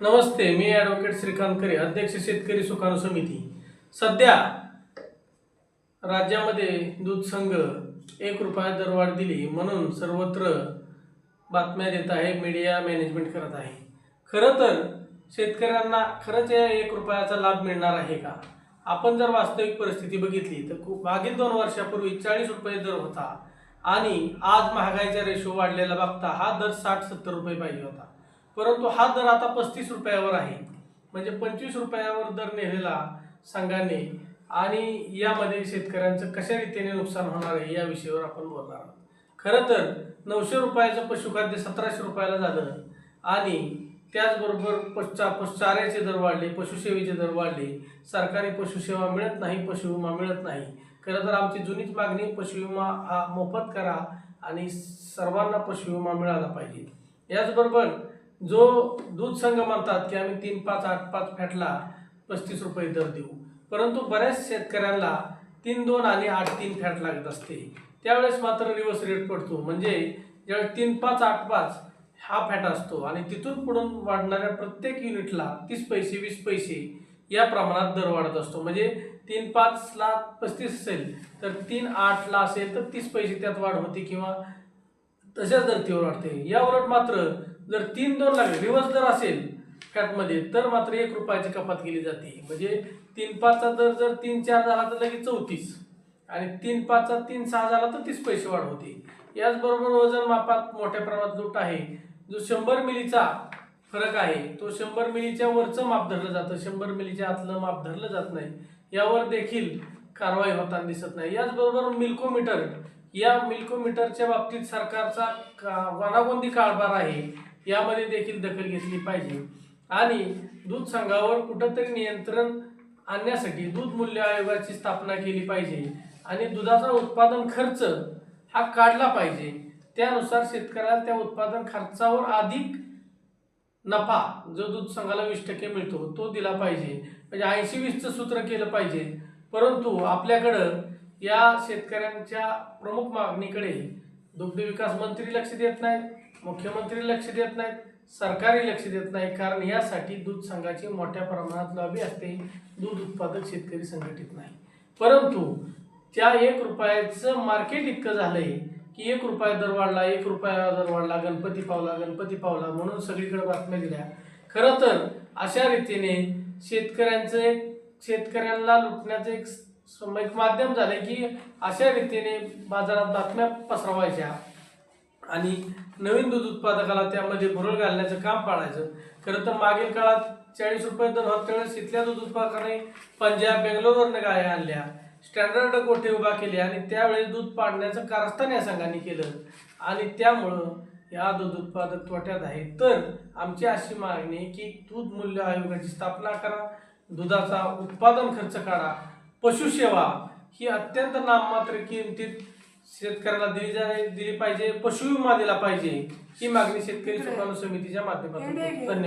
नमस्ते मी advocate Shrikant खरे अध्यक्ष शेतकरी सुकाणू समिती. सध्या राज्यामध्ये दूध संघ एक रुपया दरवाढ दिली म्हणून सर्वत्र बातम्या देत आहे मीडिया मॅनेजमेंट करत आहे. खरं तर शेतकऱ्यांना खरंच या एक रुपयाचा लाभ मिळणार आहे का? आपण जर वास्तविक परिस्थिती बघितली तर खूप मागील दोन वर्षापूर्वी चाळीस रुपये दर होता आणि आज महागाईचा रेशो वाढलेला बघता हा दर साठ सत्तर रुपये पाहिजे होता. परंतु हा दर आता पस्तीस रुपयावर आहे. म्हणजे पंचवीस रुपयावर दर नेलेला संघाने आणि यामध्ये शेतकऱ्यांचं कशा रीतीने नुकसान होणार आहे या विषयावर आपण बोलणार आहोत. खरं तर नऊशे रुपयाचं पशुखाद्य सतराशे रुपयाला झालं आणि त्याचबरोबर पशुचा पशुचाऱ्याचे दर वाढले पशुसेवेचे दर वाढले. सरकारी पशुसेवा मिळत नाही पशुविमा मिळत नाही. खरं तर आमची जुनीच मागणी पशुविमा हा मोफत करा आणि सर्वांना पशुविमा मिळाला पाहिजे. याचबरोबर जो दूध संघ म्हणतात की आम्ही तीन पाच आठ पाच फॅटला पस्तीस रुपये दर देऊ. परंतु बऱ्याच शेतकऱ्यांना तीन दोन आणि आठ तीन फॅट लागत असते. त्यावेळेस मात्र रिवर्स रेट पडतो. म्हणजे ज्यावेळेस तीन पाच आठ पाच हा फॅट असतो आणि तिथून पुढून वाढणाऱ्या प्रत्येक युनिटला तीस पैसे वीस पैसे या प्रमाणात दर वाढत असतो. म्हणजे तीन पाचला पस्तीस असेल तर तीन आठला असेल तर तीस पैसे त्यात वाढ होते किंवा तशाच धर्तीवर वाढते या उलट मात्र जर तीन दोन लागले रिवर्स दर असेल फॅटमध्ये तर मात्र एक रुपयाची कपात केली जाते. म्हणजे तीन पाचचा दर जर तीन चार झाला तर लगेच चौतीस. आणि तीन पाचचा तीन सहा झाला तर तीस पैसे वाढ होते. याचबरोबर वजन मापात मोठ्या प्रमाणात लूट आहे. जो शंभर मिलीचा फरक आहे तो शंभर मिलीच्या वरचं माप धरलं जातं. शंभर मिलीच्या आतलं माप धरलं जात नाही. यावर देखील कारवाई होताना दिसत नाही. याचबरोबर मिल्कोमीटर या मिल्कोमीटरच्या बाबतीत सरकारचा का- वानागोंदी कारभार आहे यामध्ये देखील दखल घेतली पाहिजे. आणि दूध संघावर कुठंतरी नियंत्रण आणण्यासाठी दूध मूल्य आयोगाची स्थापना केली पाहिजे. आणि दुधाचा उत्पादन खर्च हा काढला पाहिजे. त्यानुसार शेतकऱ्याला त्या उत्पादन खर्चावर अधिक नफा जो दूध संघाला वीस टक्के मिळतो तो दिला पाहिजे. म्हणजे ऐंशी वीसचं सूत्र केलं पाहिजे. परंतु आपल्याकडं या शेतकऱ्यांच्या प्रमुख मागणीकडे दुग्ध विकास मंत्री लक्ष देत नाहीत मुख्यमंत्री लक्ष देत नाहीत सरकारही लक्ष देत नाही कारण यासाठी दूध संघाची मोठ्या प्रमाणात लॉबी असते. दूध उत्पादक शेतकरी संघटित नाही. परंतु त्या एक रुपयाचं मार्केट इतकं झालंय की एक रुपया दर वाढला एक रुपया दर वाढला गणपती पावला गणपती पावला म्हणून सगळीकडे बातम्या दिल्या. खरं तर अशा रीतीने शेतकऱ्यांचं शेतकऱ्यांना लुटण्याचं एक एक माध्यम झालं की अशा रीतीने बाजारात बातम्या पसरवायच्या आणि नवीन दूध उत्पादकाला त्यामध्ये भुरळ घालण्याचं काम पाळायचं. खरं तर मागील काळात चाळीस रुपये दर होत त्यावेळेस इथल्या दूध उत्पादकाने पंजाब बेंगलोरवरनं गाया आणल्या. स्टँडर्ड गोठे उभा केले आणि त्यावेळेस दूध पाडण्याचं कारस्थान या संघाने केलं. आणि त्यामुळं या दूध उत्पादक तोट्यात आहे तर आमची अशी मागणी आहे की दूध मूल्य आयोगाची स्थापना करा. दुधाचा उत्पादन खर्च काढा पशुसेवा ही अत्यंत नाममात्र किमतीत शेतकऱ्याला दिली जाय दिली पाहिजे पशुविमा दिला पाहिजे ही मागणी शेतकरी सुकाणू समितीच्या माध्यमातून. धन्यवाद.